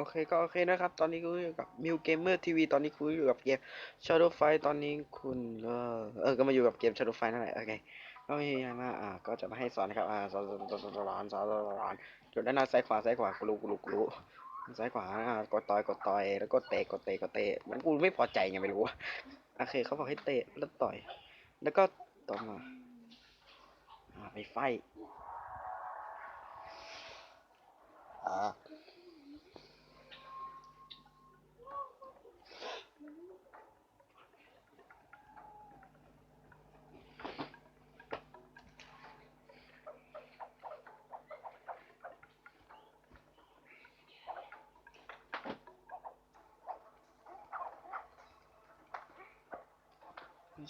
โอเคก็โอเคนะครับ ตอนนี้คุณอยู่กับมิวเกมเมอร์ทีวีตอนนี้คุณอยู่กับเกม Shadow Fight ตอนนี้คุณเออเออก็มาอยู่กับเกม Shadow Fight นั่นแหละโอเคก็ไม่มีอะไรมากอ่าก็จะมาให้สอนนะครับอ่าสอนสอนสอนสอนสอนสอนสอนจุดด้านหน้าซ้ายขวาซ้ายขวากูรู้กูรู้กูรู้ซ้ายขวาอ่ากดต่อยกดต่อยแล้วก็เตะกดเตะกดเตะมือนกูไม่พอใจไงไม่รู้อะโอเคเขาบอกให้เตะแล้วต่อย แล้วก็ต่อมาอ่าไปไฟอ่า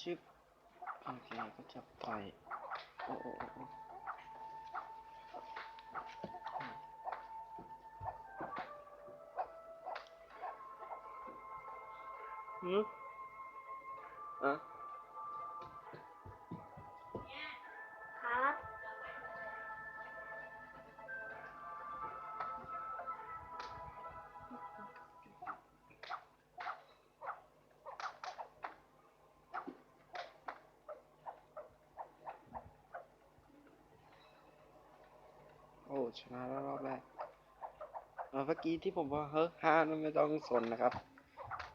ชื่อโอเคก็จะปล่อยโอ้โอ้โอ้อืมอะ มาแล้วรอบแรกเมื่อกี้ที่ผมว่าเฮ้ยห้ามไม่ต้องสนนะครับ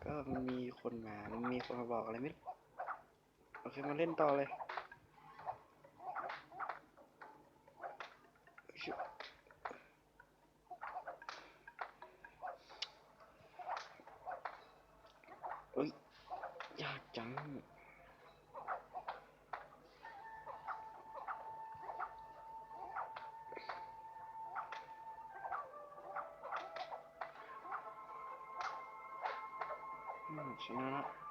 ก็มันมีคนมา มันมีคนมาบอกอะไรไม่รู้โอเคมาเล่นต่อเลย อืมชนะล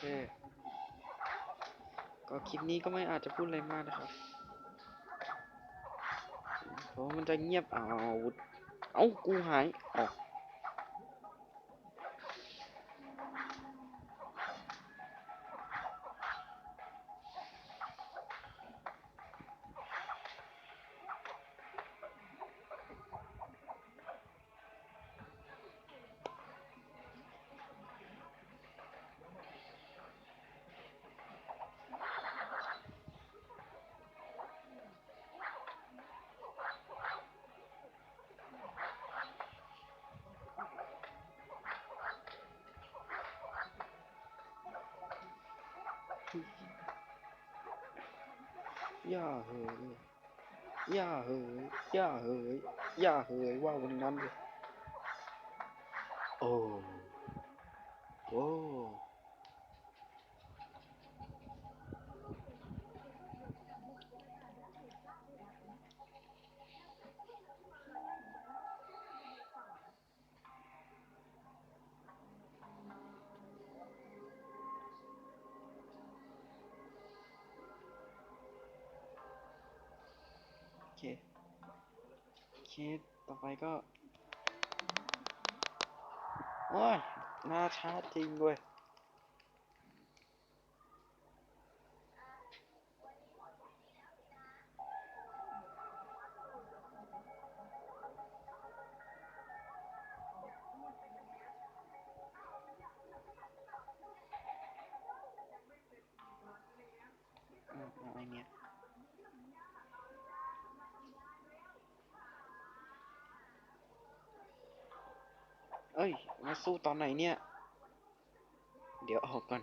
เค ก็คลิปนี้ก็ไม่อาจจะพูดอะไรมากนะครับ เพราะมันจะเงียบเอาอาวุธ เอ้า กูหายออก ย่าเหยย่าเหยย่าเหยย่าเหยว่าวันนั้นเลยโอ้โอ้ ต่อไปก็ โอ้ยหน้าช้าจริงเว้ย เอ้ย มาสู้ตอนไหนเนี่ย เดี๋ยวออกก่อน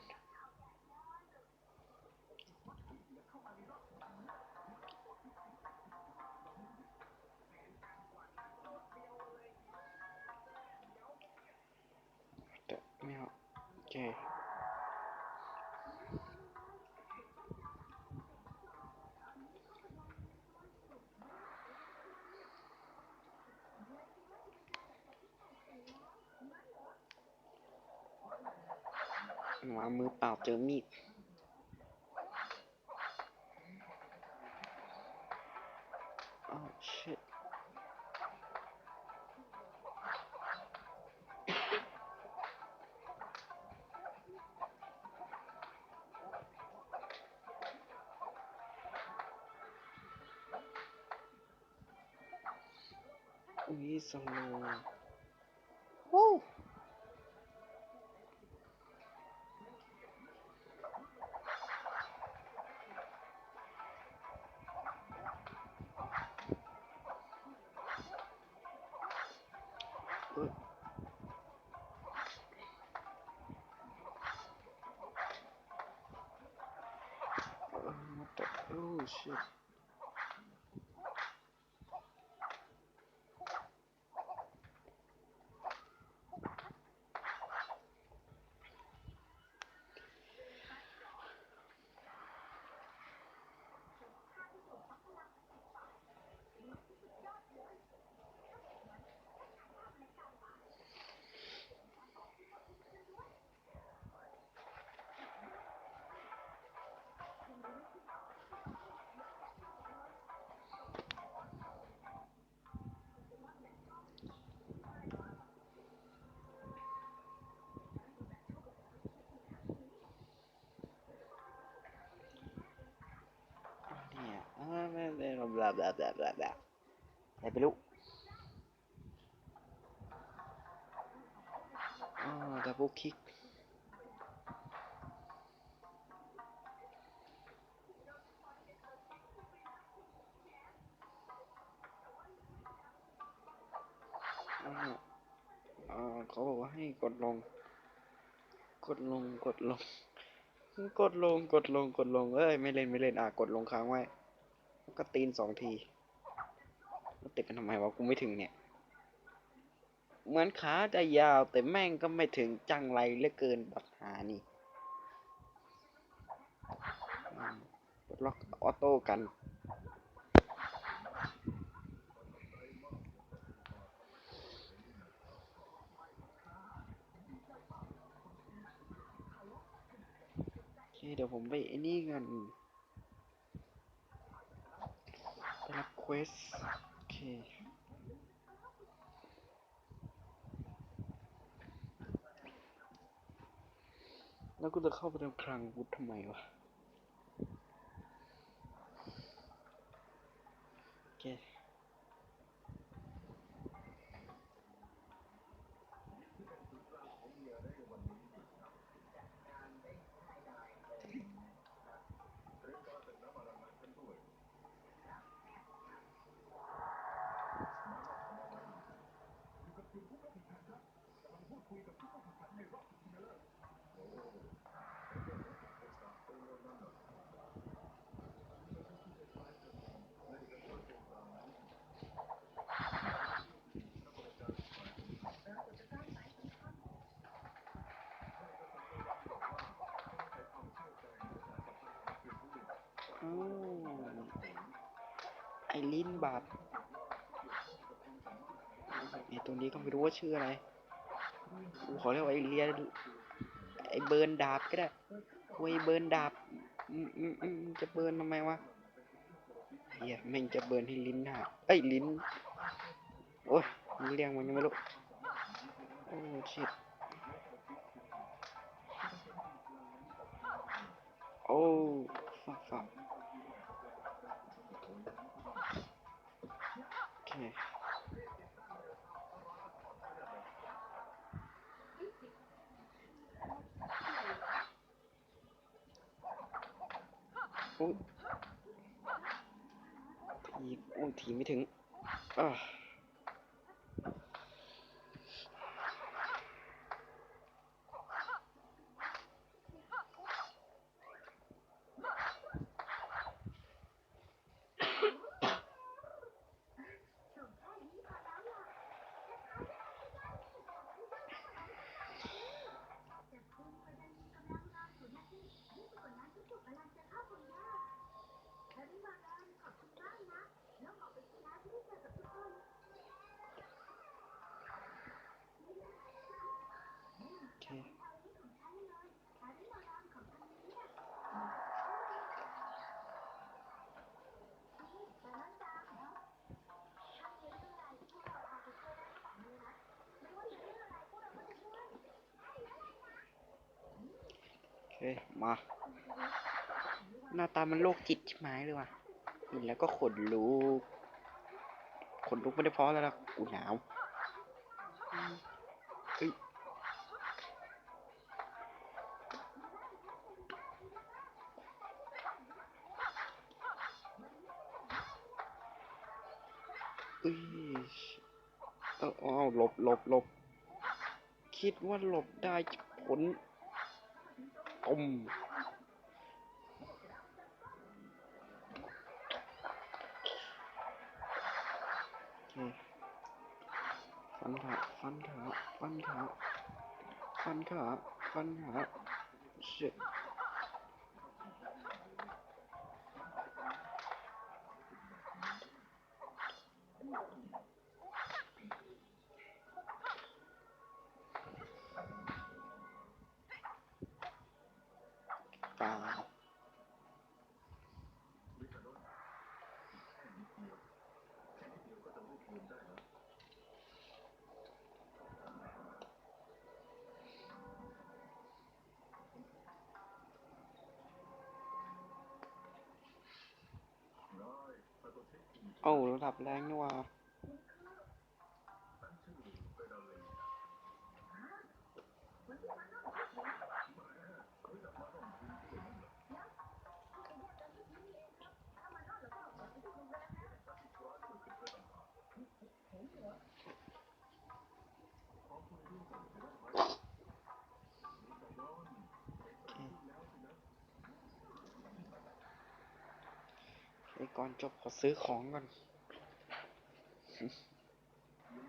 มามือเปล่าเจอมีดโอ้าว shit อุ้ยสโลว์ oh shit ไม่บลาบลาบลาบลาบลาอะไรไปรู้อ๋อดับเบิลคิกอ่าอ่าเขาบอกว่าให้กดลง กดลง กดลง กดลง กดลง กดลง เอ้ย ไม่เล่น ไม่เล่น อะ กดลงค้างไว้ ก็ตีนสองทีติดกันทำไมวะกูไม่ถึงเนี่ย เหมือนขาจะยาวแต่แม่งก็ไม่ถึงจังไรเหลือเกินบัดหานี่ล็อกออโต้กันเดี๋ยวผมไปไอ้นี่กัน ไปรับเควสโอเคแล้วกูจะเข้าไปในคลังวุธทำไมวะโอเค อ้าวไอ ลิ้นบาดไอตัวนี้ก็ไม่รู้ว่าชื่ออะไรกูขอเรียกว่าไอเลียไอเบิร์นดาบก็ได้กูไอเบิร์นดาบอืมอืมอืมจะเบิร์นทำไมวะเฮียแม่งจะเบิร์นให้ลิ้นหักเอ้ยลิ้น โอ้ยมันเรียงมันยังไม่รู้ โอ้ชิตโอ้ฟักฟัก โอเคโอ้ยทีโอ้ยทีไม่ถึงอ่า โอเค คมา หน้าตามันโรคจิตใช่ไหมเลยว่ะเห็นแล้วก็ขนลุก ขนลุกไม่ได้เพราะอะไรหรอกกูหนาวเฮ้ยเอ้ยเอออ้าหลบหลบหลบ คิดว่าหลบได้ผล ตุ่มฟันขาฟันขาฟันขาฟันขาฟันขาเ shit เโอ้ระดับแรงนี่ว่า ไอ้ก่อนจบขอซื้อของก่อน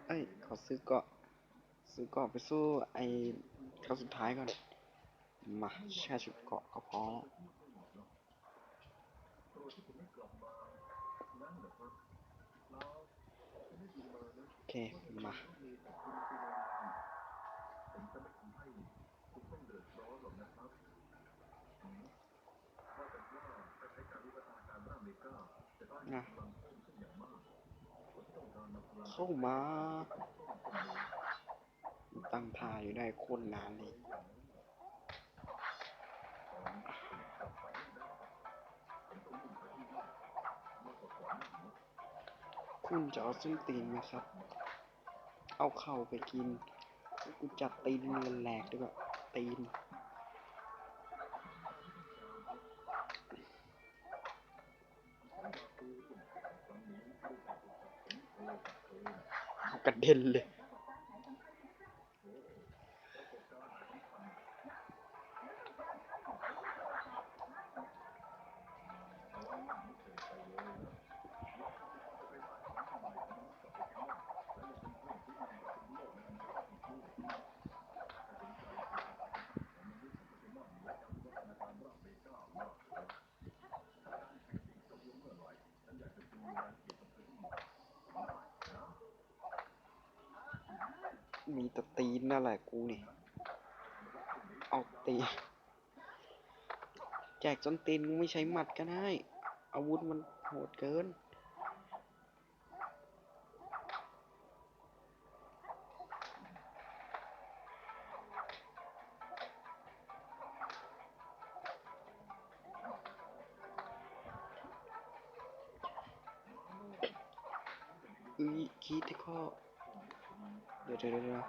เอ้ยขอซื้อเกาะซื้อเกาะไปสู้ไอ้ครั้งสุดท้ายก่อน มาแช่ชุดเกาะก็พอแล้วโอเค มา นะเข้ามา ตั้งท่าอยู่ได้โคนนานเลยคุณจะเอาส้นตีนไหมครับ เอาเข่าไปกิน กูจัดตีนเงินแหลกดีกว่าตีน เมีตะตีนนั่นแหละกูนี่ เอาตี แจกจนตีนกูไม่ใช้หมัดก็ได้ อาวุธมันโหดเกินうい聞いてこう。 เดี๋ยวเดี๋ยวเดี๋ยว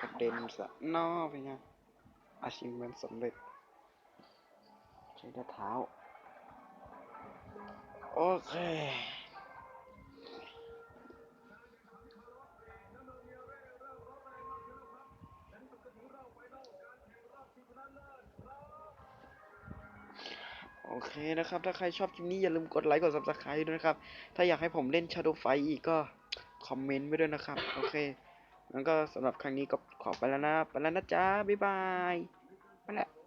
กระเด็นสะนอไปไงอาชิมมันสำเร็จใช้เท้า โอเค โอเคนะครับ ถ้าใครชอบคลิปนี้อย่าลืมกดไลค์กด subscribe ด้วยนะครับ ถ้าอยากให้ผมเล่น Shadow Fight อีกก็คอมเมนต์ไว้ด้วยนะครับ โอเคงั้นก็สำหรับครั้งนี้ก็ขอไปแล้วนะ ไปแล้วนะจ๊ะ บ๊ายบาย ไปแล้ว